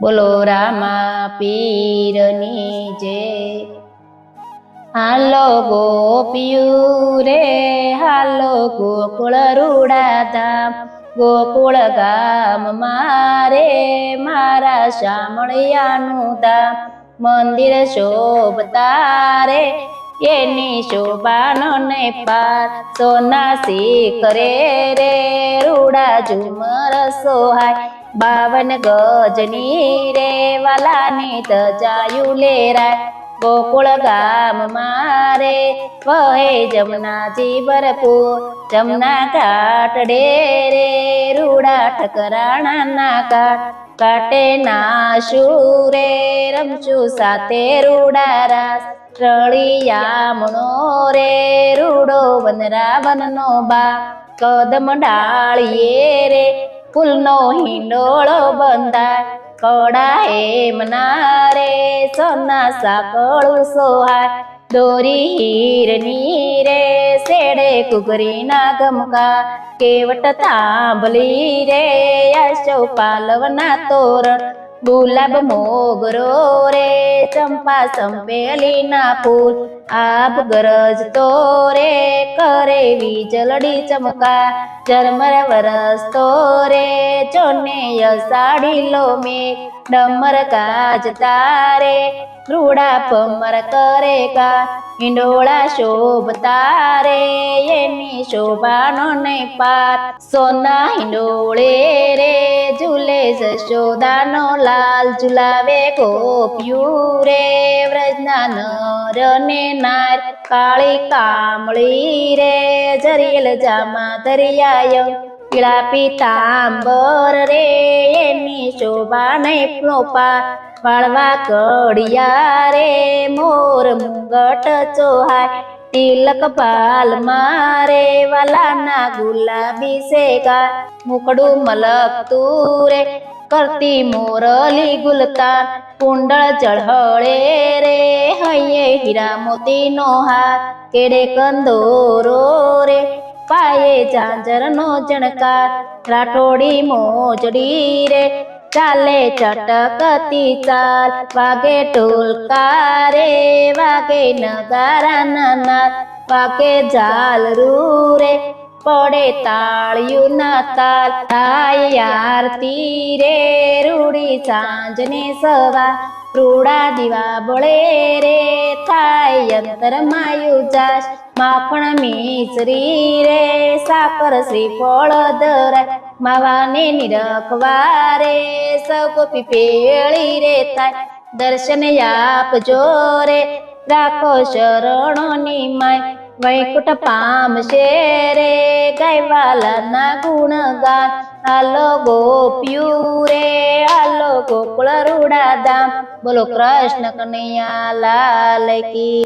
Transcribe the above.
બોલો, રામા પીરની જે. હાલો ગોપિયું રે, હાલો ગોકુળ રૂડા ધામ. ગોકુળ ગામ મારે, મારા શામળિયાનું ધામ. મંદિર શોભતા રે, એની શોભાનો ને પાર સોના શીખરે રે, રૂડા ઝુમર સોહાય. બાવન ગજની રે વાલાની તજાયું લેરાય ગોકુળ ગામ મારે વહે જમનાજી ભરપૂર જમના કાટ રે રે રૂડા ઠકરાણા ના કાટ કાટે ના શૂરે રમશું સાથે રૂડા રાસ. રળિયામણો રે, રૂડો વનરાવનનો બા. કદમ ડાળીએ રે ફૂલનો હિંડોળો બંધાય કડા એમના રે સોના સાકળું સોહાય. દોરી હીરની રે સેડે કુગરીના ગમકા કેવટ તાંબલી રે આશો પાલવના તોરણ ગુલાબ મોગરો રે, ચંપા સંપેલીના ફૂલ. આપ ગરજ તો રે, કરે વીજળડી ચમકા. ઝરમર વરસતો રે, ચોને સાડી લો મે ડમર કાજ તારે, રૂડા પમર કરે કા હિંડોળા શોભતા રે એની શોભાનો નહીં પાર. સોના હિંડોળે જશોદાનો લાલ ઝુલાવે ગોપ્યું રે વ્રજના નર ને નાર કાળી કામળી રે જરીલ જામા દરિયાય, પીળા પીતાંબર રે એની શોભા નહીં પ્રોપા વાળવા કડિયા રે મોર મુગટ ચોહાય તિલક પાલ મારે વાલાના ગુલાબી સેગા મુકડું મલક તુરે, કરતી મોરલી ગુલતા કુંડળ ચઢળે રે હૈયે હીરા મોતીનો હાર, કેડે કંદોરો રે, પાયે ઝાંઝરનો જણકાર રાઠોડી મોજડી રે ચાલે ચટકતી ચાલ વાગે ઢોલકા રે વાગે નગારા નાના વાગે જાલ રે પડે તાળિયું ના તાલ થાય આરતી રે રૂડી સાંજને સવા રૂડા દીવા બળે રે થાય યંત્ર માયુ જાશ માખણ મિશ્રી રે સાકર શ્રી ફળ ધરાય માવાને નિરખવા રે સૌ ગોપી પેળી રે થાય દર્શન આપજો રે, રાખો શરણોની માય. વૈકુંઠ પામશે રે, ગાયવાલાના ગુણગાન. હાલો ગોપ્યું રે, હાલો ગોકુળ રૂડા ધામ બોલો કૃષ્ણ કનૈયા લાલ કી.